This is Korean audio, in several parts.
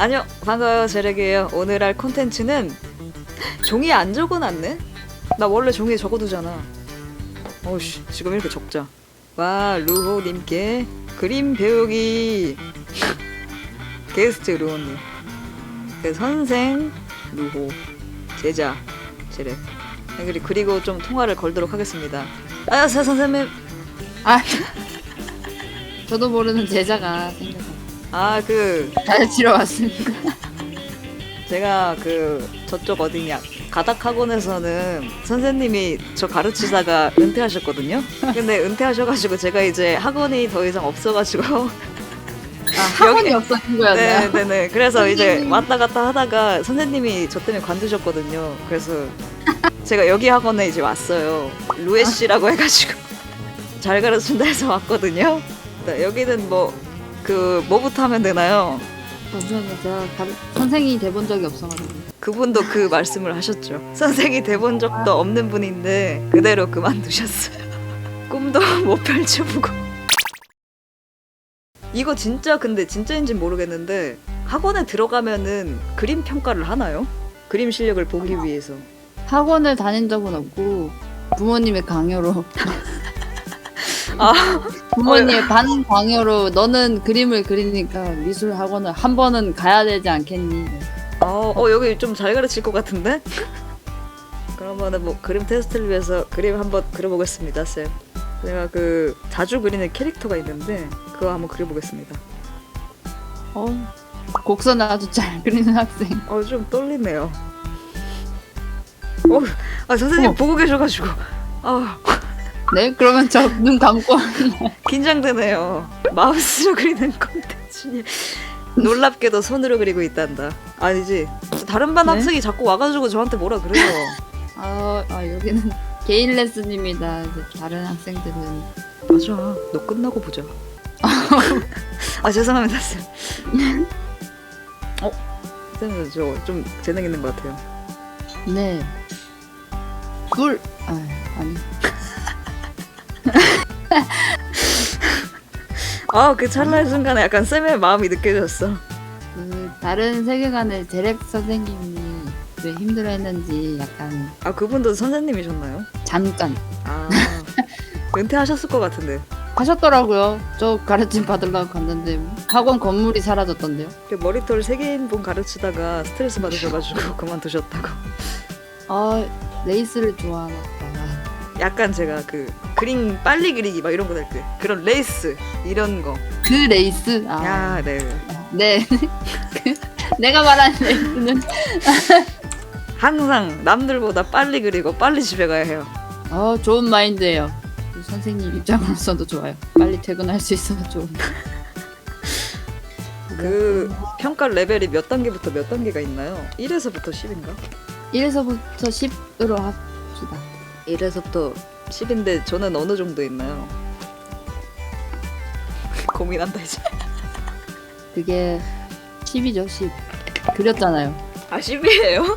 안녕 반가워요 제렉이에요. 오늘 할 콘텐츠는 종이에 안 적어놨네? 나 원래 종이에 적어두잖아. 어우씨 지금 이렇게 적자. 와 루호님께 그림 배우기. 게스트 루호님. 그 선생 루호 제자 제렉 그리- 그리고 좀 통화를 걸도록 하겠습니다. 안녕하세요 선생님. 아, 저도 모르는 제자가 생겨서 아그 가르치러 왔습니다. 제가 그 저쪽 어디냐 가닥 학원에서는 선생님이 저 가르치다가 은퇴하셨거든요. 근데 은퇴하셔가지고 제가 이제 학원이 더 이상 없어가지고 아, 학원이 없어진 거였나요? 네네네 그래서 이제. 왔다 갔다 하다가 선생님이 저 때문에 관두셨거든요. 그래서 제가 여기 학원에 이제 왔어요. 루에 씨라고 해가지고 잘 가르친다 해서 왔거든요. 네, 여기는 뭐 그 뭐부터 하면 되나요? 잠시만요, 제가. 선생이 돼본 적이 없어가지고. 그분도 그 말씀을 하셨죠. 선생이 돼본 적도 없는 분인데 그대로 그만두셨어요. 꿈도 못 펼쳐보고. 이거 진짜 근데 진짜인지 모르겠는데 학원에 들어가면은 그림 평가를 하나요? 그림 실력을 보기 위해서. 학원을 다닌 적은 없고 부모님의 강요로 아, 부모님의 반 강요로 너는 그림을 그리니까 미술 학원을 한 번은 가야 되지 않겠니? 어, 어 여기 좀 잘 가르칠 것 같은데? 그러면은 뭐 그림 테스트를 위해서 그림 한번 그려보겠습니다, 쌤. 제가 그 자주 그리는 캐릭터가 있는데 그거 한번 그려보겠습니다. 어, 곡선을 아주 잘 그리는 학생. 어 좀 떨리네요. 어, 아 선생님 어. 보고 계셔가지고 아 네, 그러면 저 눈 감고 긴장되네요. 마우스로 그리는 콘텐츠니 놀랍게도 손으로 그리고 있단다. 아니지 다른 반 네? 학생이 자꾸 와가지고 저한테 뭐라 그래요. 아, 아 여기는 개인 레슨입니다. 이제 다른 학생들은 맞아, 너 끝나고 보자. 아 죄송합니다 쌤. 어, 쌤은 저좀 재능 있는 것 같아요. 네. 물, 아, 아니. 아 그 찰나의 순간에 약간 쌤의 마음이 느껴졌어. 그 다른 세계관의 제렉 선생님이 왜 힘들어했는지 약간 아 그분도 선생님이셨나요? 잠깐 아 은퇴하셨을 것 같은데. 하셨더라고요. 저 가르침 받으려고 갔는데 학원 건물이 사라졌던데요. 그 머리털 세 개인 분 가르치다가 스트레스 받으셔가지고 그만두셨다고. 아 레이스를 좋아하나 보다. 약간 제가 그 그림 빨리 그리기 막 이런 거 할 때 그런 레이스 이런 거. 그 레이스? 아, 야, 네. 네. 그 내가 말하는 레이스는 항상 남들보다 빨리 그리고 빨리 집에 가야 해요. 어 좋은 마인드예요. 그 선생님 입장으로서도 좋아요. 빨리 퇴근할 수 있어서 좋은. 그 평가 레벨이 몇 단계부터 몇 단계가 있나요? 1에서부터 10인가? 1에서부터 10으로 합시다. 1에서부터 10인데 저는 어느 정도 있나요? 고민한다 이제. 그게 10이죠, 10. 그렸잖아요. 아 10이에요?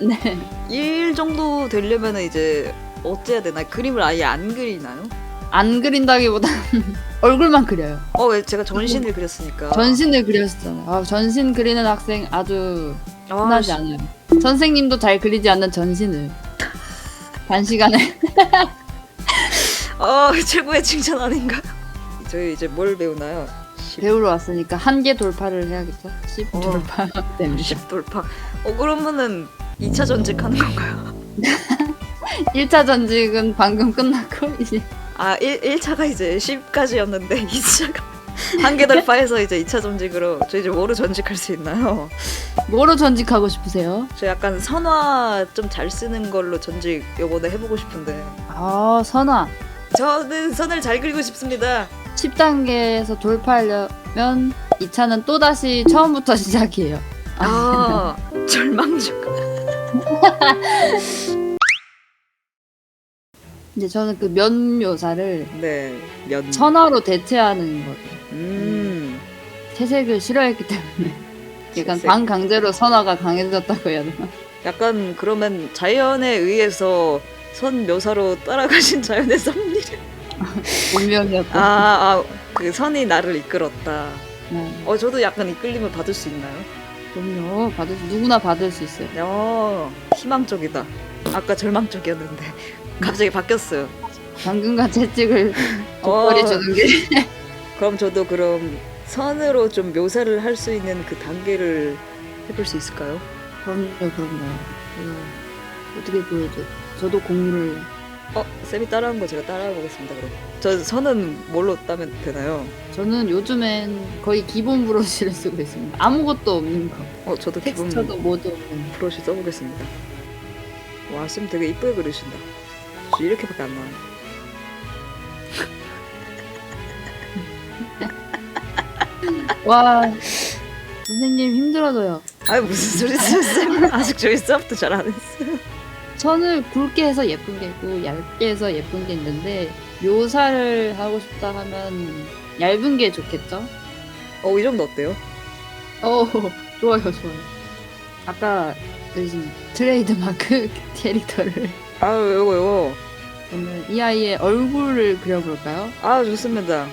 네. 1 정도 되려면 이제 어째야 되나? 그림을 아예 안 그리나요? 안 그린다기보다 얼굴만 그려요. 어, 왜 제가 전신을 그렸으니까. 전신을 그렸잖아요. 아, 전신 그리는 학생 아주 아, 흔하지 씨. 않아요. 선생님도 잘 그리지 않는 전신을 단시간에 어, 최고의 칭찬 아닌가? 저희 이제 뭘 배우나요? 10, 배우러 왔으니까 한계 돌파를 해야겠죠. 10 어. 돌파 때문에 10 돌파. 어, 그러면은 2차 전직 하는 건가요? 1차 전직은 방금 끝났고 이제 아, 1, 1차가 이제 10까지였는데 2차가 한계 돌파해서 이제 2차 전직으로 저 이제 뭐로 전직할 수 있나요? 뭐로 전직하고 싶으세요? 저 약간 선화 좀 잘 쓰는 걸로 전직 요번에 해보고 싶은데 아, 선화. 저는 선을 잘 그리고 싶습니다. 10단계에서 돌파하려면 2차는 또다시 처음부터 시작이에요. 아, 절망적. 이제 저는 그 면 묘사를 네, 면. 선화로 대체하는 거예요. 음, 채색을 싫어했기 때문에 약간 채색. 반강제로 선화가 강해졌다고 해야 되나? 약간 그러면 자연에 의해서 선 묘사로 따라가신 자연의 섭리. 운명이었다. 아, 아, 그 선이 나를 이끌었다. 네. 어, 저도 약간 이끌림을 받을 수 있나요? 그럼요. 받을 수, 누구나 받을 수 있어요. 어, 희망적이다. 아까 절망적이었는데 갑자기 바뀌었어요. 당근과 채찍을 어. 족벌이 주는 게 그럼 저도 그럼 선으로 좀 묘사를 할 수 있는 그 단계를 해볼 수 있을까요? 그럼요, 그럼요. 어, 어떻게 보여줘? 저도 공유를 어, 쌤이 따라한 거 제가 따라해 보겠습니다. 그럼 저 선은 뭘로 따면 되나요? 저는 요즘엔 거의 기본 브러쉬를 쓰고 있습니다. 아무것도 없는 거. 어, 저도 기본 텍스처도 뭐도 없는. 브러쉬 써보겠습니다. 와, 쌤 되게 이쁘게 그리신다. 저 이렇게밖에 안 나와요. 와, 선생님 힘들어져요. 아니 무슨 소리세요, 쌤? 아직 저희 수업도 잘 안 했어요. 선을 굵게 해서 예쁜 게 있고 얇게 해서 예쁜 게 있는데 묘사를 하고 싶다 하면 얇은 게 좋겠죠? 어, 이 정도 어때요? 어, 좋아요, 좋아요. 아까 그신 트레이드 마크 캐릭터를 아유, 요거 요거. 오늘 이 아이의 얼굴을 그려볼까요? 아, 좋습니다.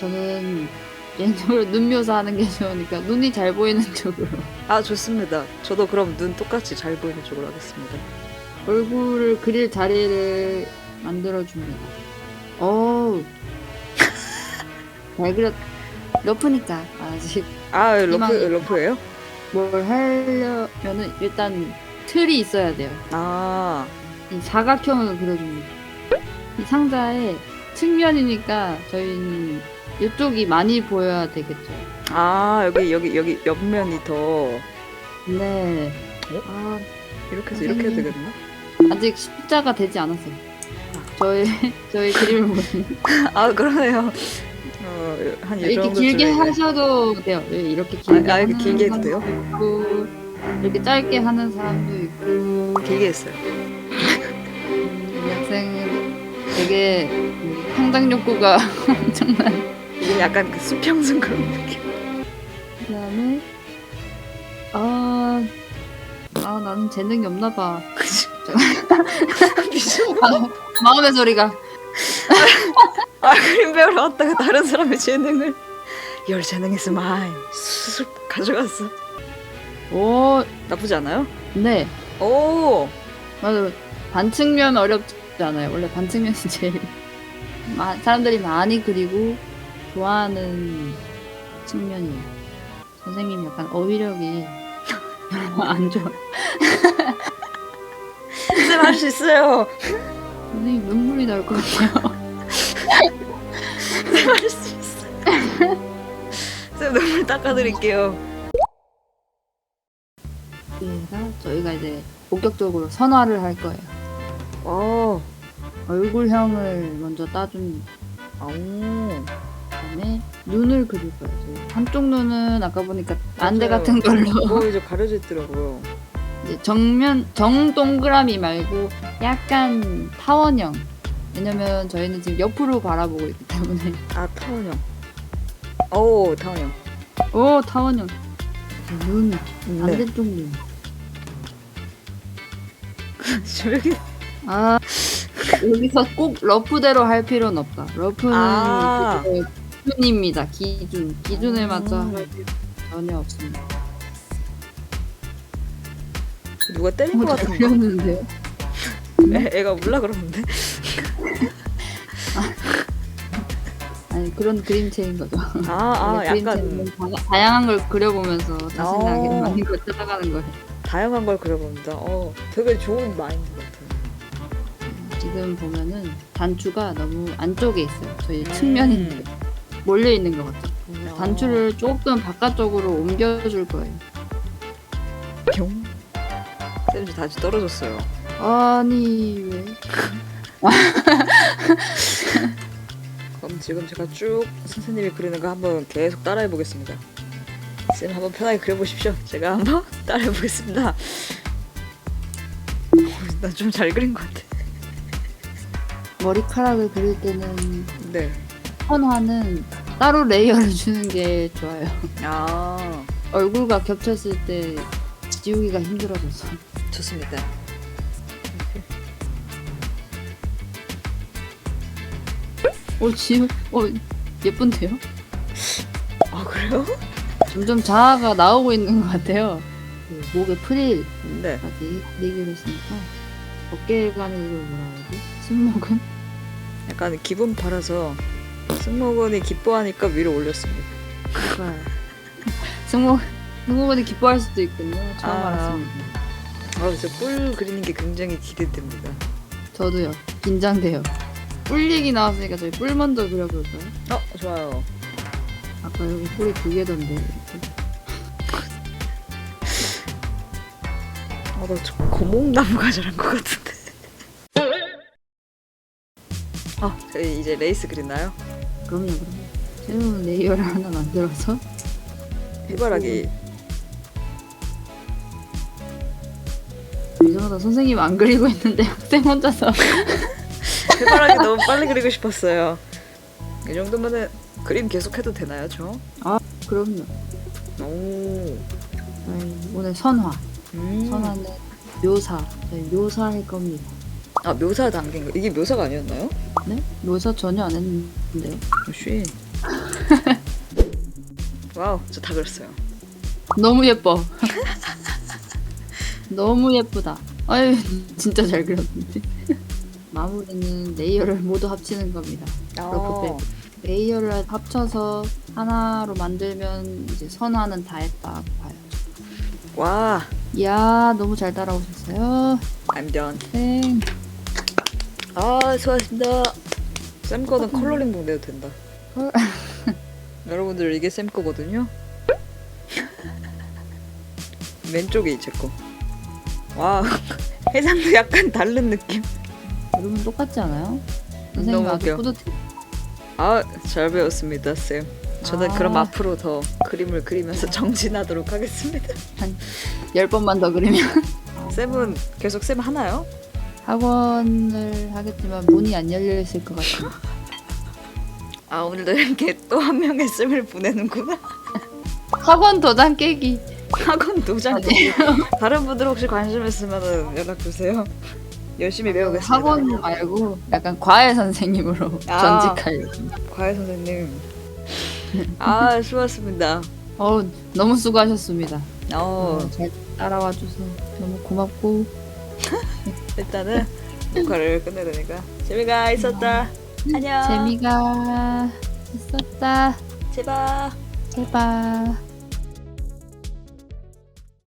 저는 개인적으로 눈 묘사하는 게 좋으니까 눈이 잘 보이는 쪽으로 아, 좋습니다. 저도 그럼 눈 똑같이 잘 보이는 쪽으로 하겠습니다. 얼굴을 그릴 자리를 만들어줍니다. 어우, 잘 그렸. 러프니까 아직 아, 러프, 희망이- 러프예요? 뭘 하려면은 일단 틀이 있어야 돼요. 아, 이 사각형을 그려줍니다. 이 상자의 측면이니까 저희는 이쪽이 많이 보여야 되겠죠. 아, 여기, 여기, 여기 옆면이 더. 네. 어? 아, 이렇게 해서 이렇게 선생님. 되겠나? 아직 십자가 되지 않았어요. 저희 저희 그림을 보시면 아, 그러네요. 어, 한이 이렇게 정도 길게 하셔도 돼요. 예, 이렇게 아, 길게 아, 이렇게 하는 길게 해도 돼요? 사람도 있고 이렇게 짧게 하는 사람도 있고 길게 했어요. 음, 이 학생은 되게 음, 상당 욕구가 엄청난. 이게 약간 그 수평선 그런 느낌. 그다음에 아, 아 나는 재능이 없나 봐. 그치? 마음의 소리가 아, 그림 배우러 왔다가 다른 사람의 재능을. Your 재능 is mine. 쑥 가져갔어. 오, 나쁘지 않아요? 네 오, 맞아 반측면 어렵지 않아요. 원래 반측면이 제일 마- 사람들이 많이 그리고 좋아하는 측면이에요. 선생님 약간 어휘력이 안 좋아. 쌤할수 있어요. 선생님 눈물이 나올 것 같아요. 쌤할수 있어. 쌤 눈물 닦아드릴게요. 그래서 저희가 이제 본격적으로 선화를 할 거예요. 어, 얼굴형을 먼저 따준 아오. 다음에 눈을 그릴 거예요. 저희. 한쪽 눈은 아까 보니까 안대 맞아요. 같은 걸로 어, 이제 가려져 있더라고요. 이제 정면 정 동그라미 말고 약간 타원형. 왜냐면 저희는 지금 옆으로 바라보고 있기 때문에. 아, 타원형. 오, 타원형. 오 타원형. 눈 네. 반대쪽 눈. 여기 아 여기서 꼭 러프대로 할 필요는 없다. 러프는 아. 그거 기준입니다. 기준 기준에 맞춰 음. 할 필요 전혀 없습니다. 누가 때린 것 어, 잘 같은데? 애, 애가 울라 그러는데? 아니 그런 그림체인 거죠. 아, 아, 그림체는 약간 다, 다양한 걸 그려보면서 자신의 어. 악을 많은 걸 찾아가는 거예요. 다양한 걸 그려봅니다. 어, 되게 좋은 마인드 같아요. 지금 보면은 단추가 너무 안쪽에 있어요. 저희 음. 측면인데 몰려 있는 것 같죠. 어. 단추를 조금 바깥쪽으로 옮겨줄 거예요. 병. 쌤, 저 다시 떨어졌어요. 아니 왜? 그럼 지금 제가 쭉 선생님이 그리는 거 한번 계속 따라해 보겠습니다. 쌤 한번 편하게 그려보십시오. 제가 한번 따라해 보겠습니다. 어, 난좀잘 그린 것 같아. 머리카락을 그릴 때는 네. 선화는 따로 레이어를 주는 게 좋아요. 아, 얼굴과 겹쳤을 때 지우기가 힘들어져서. 좋습니다. 어 지우, 어 예쁜데요? 아 그래요? 점점 자아가 나오고 있는 것 같아요. 그 목에 프릴까지 네. 얘기를 했으니까 어깨간을 뭐라 하지? 승모근? 약간 기분 팔아서 승모근이 기뻐하니까 위로 올렸습니다. 승모 승모근이 기뻐할 수도 있군요. 처음 아. 알았습니다. 아, 그래서 뿔 그리는 게 굉장히 기대됩니다. 저도요. 긴장돼요. 뿔 얘기 나왔으니까 저희 뿔 먼저 그려볼까요? 어, 좋아요. 아까 여기 뿔이 두 개던데. 이렇게. 아, 나저 고목나무가 잘한 것 같은데. 아, 저희 이제 레이스 그리나요? 그럼요, 그럼요. 새로운 레이어를 하나 만들어서 해바라기. 이상하다 선생님 안 그리고 있는데 학생 혼자서 해바라기 너무 빨리 그리고 싶었어요. 이 정도면은 그림 계속 해도 되나요, 저? 그럼요. 오. 저희 오늘 선화. 음. 선화는 묘사. 저희 묘사 할 겁니다. 아, 묘사 거. 이게 묘사가 아니었나요? 네? 묘사 전혀 안 했는데요. 쉬. 와우, 저 다 그렸어요. 너무 예뻐. 너무 예쁘다. 아유, 진짜 잘 그렸는데. 마무리는 레이어를 모두 합치는 겁니다. 그렇고 빼고. 레이어를 합쳐서 하나로 만들면 이제 선화는 다 했다 봐요. 와, 이야, 너무 잘 따라오셨어요. I'm done. 땡. 아, 수고하셨습니다. 쌤 거는 컬러링북 내도 된다. 헐. 여러분들 이게 쌤 거거든요. 왼쪽에 제 거. 와, 해상도 약간 다른 느낌. 여러분 똑같지 않아요? 선생님 너무 아주 웃겨. 뿌듯해. 아, 잘 배웠습니다, 쌤. 저는 아. 그럼 앞으로 더 그림을 그리면서 정진하도록 하겠습니다. 열 번만 더 그리면 쌤은 계속 쌤 하나요? 학원을 하겠지만 문이 안 열려 있을 것 같아요. 아, 오늘도 이렇게 또 한 명의 쌤을 보내는구나. 학원 도장 깨기. 학원 도장 아니에요. 다른 분들 혹시 관심 있으면 연락 주세요. 열심히 배우겠습니다. 학원 말고 약간 과외 선생님으로 아. 전직할. 과외 선생님. 아 수고하셨습니다. 어 너무 수고하셨습니다. 어 어, 잘 따라와 줘서 너무 고맙고 일단은 녹화를 끝내야 되니까 재미가 있었다. 안녕. 재미가 있었다. 제발. 제발.